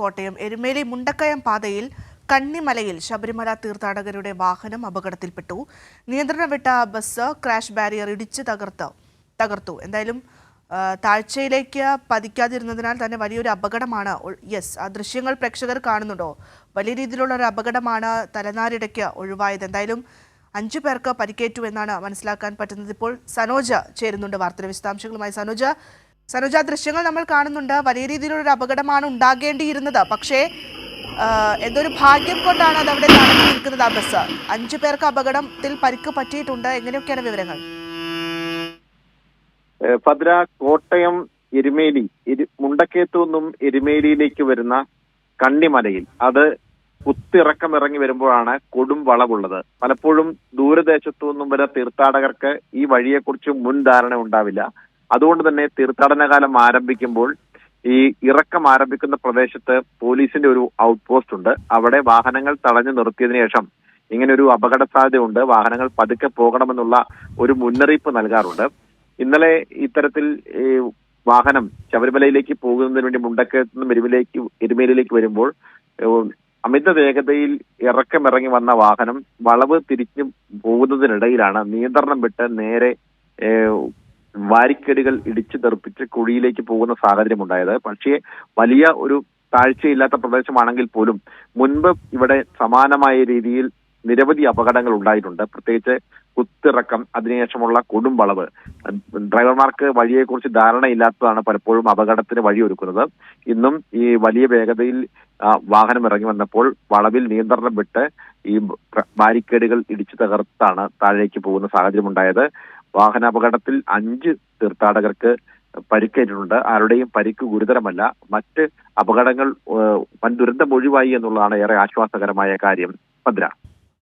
കോട്ടയം എരുമേലി മുണ്ടക്കയം പാതയിൽ കണ്ണിമലയിൽ ശബരിമല തീർത്ഥാടകരുടെ വാഹനം അപകടത്തിൽപ്പെട്ടു. നിയന്ത്രണം വിട്ട ബസ് ക്രാഷ് ബാരിയർ ഇടിച്ച് തകർത്ത് തകർത്തു. എന്തായാലും താഴ്ചയിലേക്ക് പതിക്കാതിരുന്നതിനാൽ തന്നെ വലിയൊരു അപകടമാണ് യെസ് ആ ദൃശ്യങ്ങൾ പ്രേക്ഷകർ കാണുന്നുണ്ടോ? വലിയ രീതിയിലുള്ള ഒരു അപകടമാണ് തലനാരിടയ്ക്ക് ഒഴിവായത്. എന്തായാലും അഞ്ചു പേർക്ക് പരിക്കേറ്റു എന്നാണ് മനസ്സിലാക്കാൻ പറ്റുന്നത്. ഇപ്പോൾ സനോജ ചേരുന്നുണ്ട് വാർത്തയുടെ വിശദാംശങ്ങളുമായി. സനോജ സനോജ ആ ദൃശ്യങ്ങൾ നമ്മൾ കാണുന്നുണ്ട്. വലിയ രീതിയിലുള്ള ഒരു അപകടമാണ് ഉണ്ടാകേണ്ടിയിരുന്നത്. പക്ഷേ എന്തൊരു എന്തോ ഭാഗ്യം കൊണ്ടാണ് അത് അവിടെ നടന്നു നിൽക്കുന്നത് ആ ബസ്? അഞ്ചു പേർക്ക് അപകടത്തിൽ പരിക്ക് പറ്റിയിട്ടുണ്ട്. എങ്ങനെയൊക്കെയാണ് വിവരങ്ങൾ? ഭദ്ര കോട്ടയം എരുമേലി മുണ്ടക്കേത്തു നിന്നും എരുമേലിയിലേക്ക് വരുന്ന കണ്ണിമലയിൽ. അത് കുത്തിറക്കം ഇറങ്ങി വരുമ്പോഴാണ് കൊടും വളവുള്ളത്. പലപ്പോഴും ദൂരദേശത്തു നിന്നും വരെ തീർത്ഥാടകർക്ക് ഈ വഴിയെക്കുറിച്ച് മുൻ ധാരണ ഉണ്ടാവില്ല. അതുകൊണ്ട് തന്നെ തീർത്ഥാടന കാലം ആരംഭിക്കുമ്പോൾ ഈ ഇറക്കം ആരംഭിക്കുന്ന പ്രദേശത്ത് പോലീസിന്റെ ഒരു ഔട്ട് പോസ്റ്റ് ഉണ്ട്. അവിടെ വാഹനങ്ങൾ തടഞ്ഞു നിർത്തിയതിനു ശേഷം ഇങ്ങനെ ഒരു അപകട സാധ്യതയുണ്ട് വാഹനങ്ങൾ പതുക്കെ പോകണമെന്നുള്ള ഒരു മുന്നറിയിപ്പ് നൽകാറുണ്ട്. ഇന്നലെ ഇത്തരത്തിൽ വാഹനം ശബരിമലയിലേക്ക് പോകുന്നതിന് വേണ്ടി മുണ്ടക്കയത്ത് നിന്നും എരുമയിലേക്ക് വരുമ്പോൾ അമിത വേഗതയിൽ ഇറക്കമിറങ്ങി വന്ന വാഹനം വളവ് തിരിഞ്ഞു പോകുന്നതിനിടയിലാണ് നിയന്ത്രണം വിട്ട് നേരെ വാരിക്കേടുകൾ ഇടിച്ചു തെറിപ്പിച്ച് കുഴിയിലേക്ക് പോകുന്ന സാഹചര്യം ഉണ്ടായത് പക്ഷേ വലിയ ഒരു താഴ്ചയില്ലാത്ത പ്രദേശമാണെങ്കിൽ പോലും മുൻപ് ഇവിടെ സമാനമായ രീതിയിൽ നിരവധി അപകടങ്ങൾ ഉണ്ടായിട്ടുണ്ട്. പ്രത്യേകിച്ച് കുത്തിറക്കം അതിനുശേഷമുള്ള കൊടും വളവ് ഡ്രൈവർമാർക്ക് വഴിയെക്കുറിച്ച് ധാരണയില്ലാത്തതാണ് പലപ്പോഴും അപകടത്തിന് വഴിയൊരുക്കുന്നത്. ഇന്നും ഈ വലിയ വേഗതയിൽ വാഹനം ഇറങ്ങി വന്നപ്പോൾ വളവിൽ നിയന്ത്രണം വിട്ട് ഈ ബാരിക്കേഡുകൾ ഇടിച്ചു തകർത്താണ് താഴേക്ക് പോകുന്ന സാഹചര്യം ഉണ്ടായത് വാഹനാപകടത്തിൽ അഞ്ച് തീർത്ഥാടകർക്ക് പരിക്കേറ്റിട്ടുണ്ട്. ആരുടെയും പരിക്ക് ഗുരുതരമല്ല. മറ്റ് അപകടങ്ങൾ വൻ ദുരന്തം ഒഴിവായി എന്നുള്ളതാണ് ഏറെ ആശ്വാസകരമായ കാര്യം. ഭദ്ര.